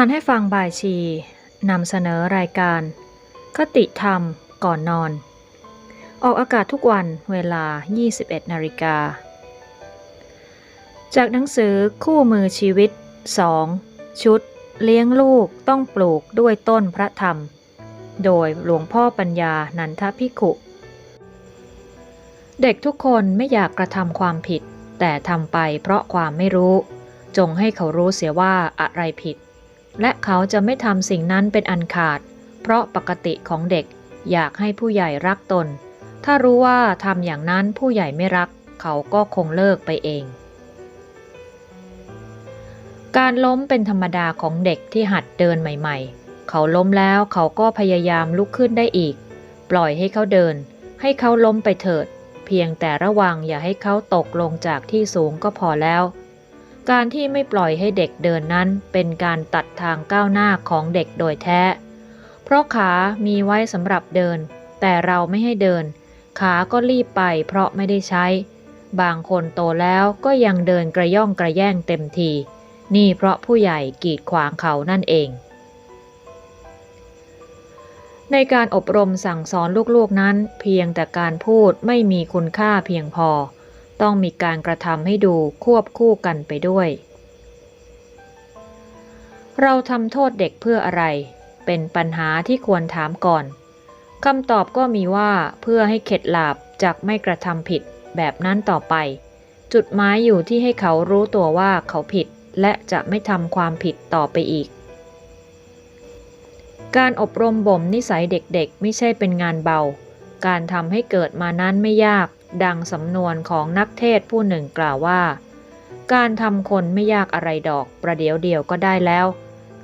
อ่านให้ฟังบ่ายชีนำเสนอรายการ คติธรรมก่อนนอน ออกอากาศทุกวันเวลา 21นาฬิกา จากหนังสือคู่มือชีวิต 2 ชุด เลี้ยงลูกต้องปลูกด้วยต้นพระธรรม โดยหลวงพ่อปัญญานันทพิขุ เด็กทุกคนไม่อยากกระทำความผิด แต่ทำไปเพราะความไม่รู้ จงให้เขารู้เสียว่าอะไรผิด และเขาจะไม่ทำสิ่งนั้นเป็นอันขาด เพราะปกติของเด็กอยากให้ผู้ใหญ่รักตน ถ้ารู้ว่าทำอย่างนั้นผู้ใหญ่ไม่รัก เขาก็คงเลิกไปเอง การล้มเป็นธรรมดาของเด็กที่หัดเดินใหม่ ๆ เขาล้มแล้วเขาก็พยายามลุกขึ้นได้อีก ปล่อยให้เขาเดิน ให้เขาล้มไปเถิด เพียงแต่ระวังอย่าให้เขาตกลงจากที่สูงก็พอแล้ว การที่ไม่ปล่อยให้เด็กเดินนั้นเป็นการตัดทางก้าวหน้าของเด็กโดยแท้ เพราะขามีไว้สำหรับเดิน แต่เราไม่ให้เดิน ขาก็รีบไปเพราะไม่ได้ใช้ บางคนโตแล้วก็ยังเดินกระย่องกระแย่งเต็มที นี่เพราะผู้ใหญ่กีดขวางเขานั่นเอง ในการอบรมสั่งสอนลูกๆนั้น เพียงแต่การพูดไม่มีคุณค่าเพียงพอ ต้องมีการกระทำให้ดูควบคู่กันไปด้วย เราทำโทษเด็กเพื่ออะไร เป็นปัญหาที่ควรถามก่อนคำตอบก็มีว่าเพื่อให้เข็ดหลาบจากไม่กระทำผิดแบบนั้นต่อไป จุดหมายอยู่ที่ให้เขารู้ตัวว่าเขาผิดและจะไม่ทำความผิดต่อไปอีก การอบรมบ่มนิสัยเด็กๆ ไม่ใช่เป็นงานเบา การทำให้เกิดมานั้นไม่ยาก ดังสำนวนของนักเทศผู้หนึ่งกล่าวว่า การทำคนไม่ยากอะไรดอก ประเดี๋ยวเดียวก็ได้แล้ว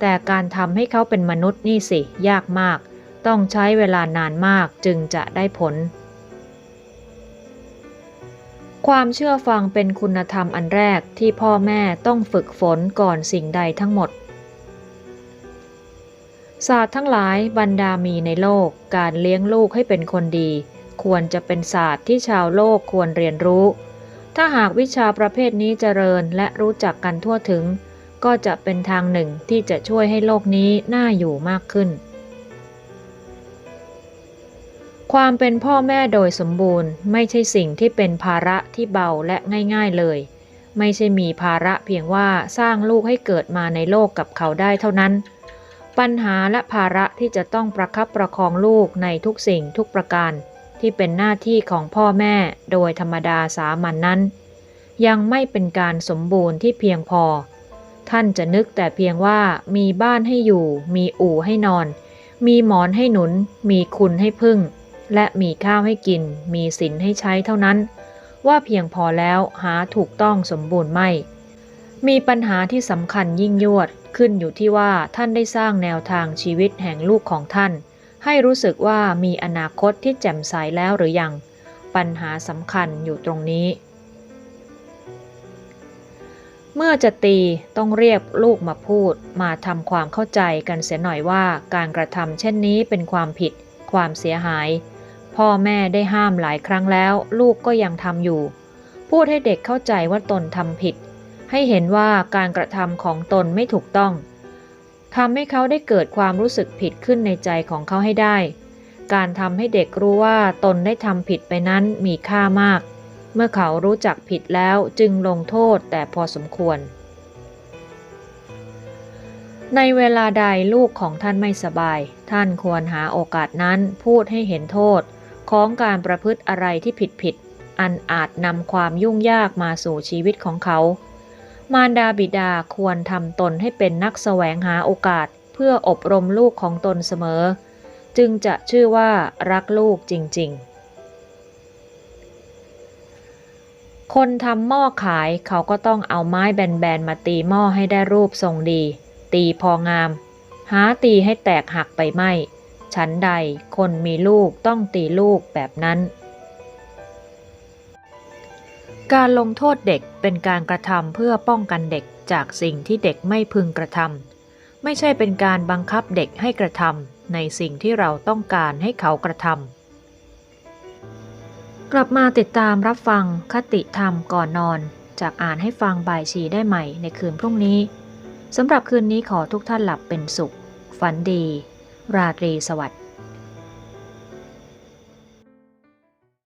แต่การทำให้เขาเป็นมนุษย์นี่สิ ยากมาก ต้องใช้เวลานานมากจึงจะได้ผล ความเชื่อฟังเป็นคุณธรรมอันแรกที่พ่อแม่ต้องฝึกฝนก่อนสิ่งใดทั้งหมดศาสตร์ทั้งหลายบรรดามีในโลกการเลี้ยงลูกให้เป็นคนดี ควรจะเป็นศาสตร์ที่ชาวโลกควรเรียนรู้ ถ้าหากวิชาประเภทนี้เจริญและรู้จักกันทั่วถึง ก็จะเป็นทางหนึ่งที่จะช่วยให้โลกนี้น่าอยู่มากขึ้น ความเป็นพ่อแม่โดยสมบูรณ์ ไม่ใช่สิ่งที่เป็นภาระที่เบาและง่าย ๆเลย ไม่ใช่มีภาระเพียงว่าสร้างลูกให้เกิดมาในโลกกับเขาได้เท่านั้นปัญหาและภาระที่จะต้องประคับประคองลูกในทุกสิ่งทุกประการ ที่เป็นหน้าที่ของพ่อแม่โดยธรรมดาสามัญนนั้น ยังไม่เป็นการสมบูรณ์ที่เพียงพอ ท่านจะนึกแต่เพียงว่ามีบ้านให้อยู่ มีอู่ให้นอน มีหมอนให้หนุน มีคุณให้พึ่ง และมีข้าวให้กิน มีสินให้ใช้เท่านั้น ว่าเพียงพอแล้วหาถูกต้องสมบูรณ์ไม่ มีปัญหาที่สำคัญยิ่งยวดขึ้นอยู่ที่ว่าท่านได้สร้างแนวทางชีวิตแห่งลูกของท่าน ให้รู้สึกว่ามีอนาคตที่แจ่มใสแล้วหรือยัง ปัญหาสำคัญอยู่ตรงนี้ เมื่อจะตีต้องเรียกลูกมาพูด มาทำความเข้าใจกันเสียหน่อยว่าการกระทำเช่นนี้เป็นความผิด ความเสียหาย พ่อแม่ได้ห้ามหลายครั้งแล้ว ลูกก็ยังทำอยู่ พูดให้เด็กเข้าใจว่าตนทำผิด ให้เห็นว่าการกระทำของตนไม่ถูกต้อง ทำให้เขาได้เกิดความรู้สึกผิดขึ้นในใจของเขาให้ได้ การทำให้เด็กรู้ว่าตนได้ทำผิดไปนั้นมีค่ามาก เมื่อเขารู้จักผิดแล้วจึงลงโทษแต่พอสมควร ในเวลาใดลูกของท่านไม่สบาย ท่านควรหาโอกาสนั้นพูดให้เห็นโทษของการประพฤติอะไรที่ผิดผิด อันอาจนำความยุ่งยากมาสู่ชีวิตของเขา มารดาบิดาควรทำตนให้เป็นนักแสวงหาโอกาสเพื่ออบรมลูกของตนเสมอ จึงจะชื่อว่ารักลูกจริงๆ คนทำหม้อขายเขาก็ต้องเอาไม้แบนๆมาตีหม้อให้ได้รูปทรงดี ตีพองาม หาตีให้แตกหักไปไม่ ฉันใดคนมีลูกต้องตีลูกแบบนั้น การลงโทษเด็กเป็นการกระทำเพื่อป้องกันเด็กจากสิ่งที่เด็กไม่พึงกระทำไม่ใช่เป็นการบังคับเด็กให้กระทำในสิ่งที่เราต้องการให้เขากระทำกลับมาติดตามรับฟังคติธรรมก่อนนอน จากอ่านให้ฟังบ่ายชีได้ใหม่ในคืนพรุ่งนี้สำหรับคืนนี้ขอทุกท่านหลับเป็นสุข ฝันดี ราตรีสวัสดิ์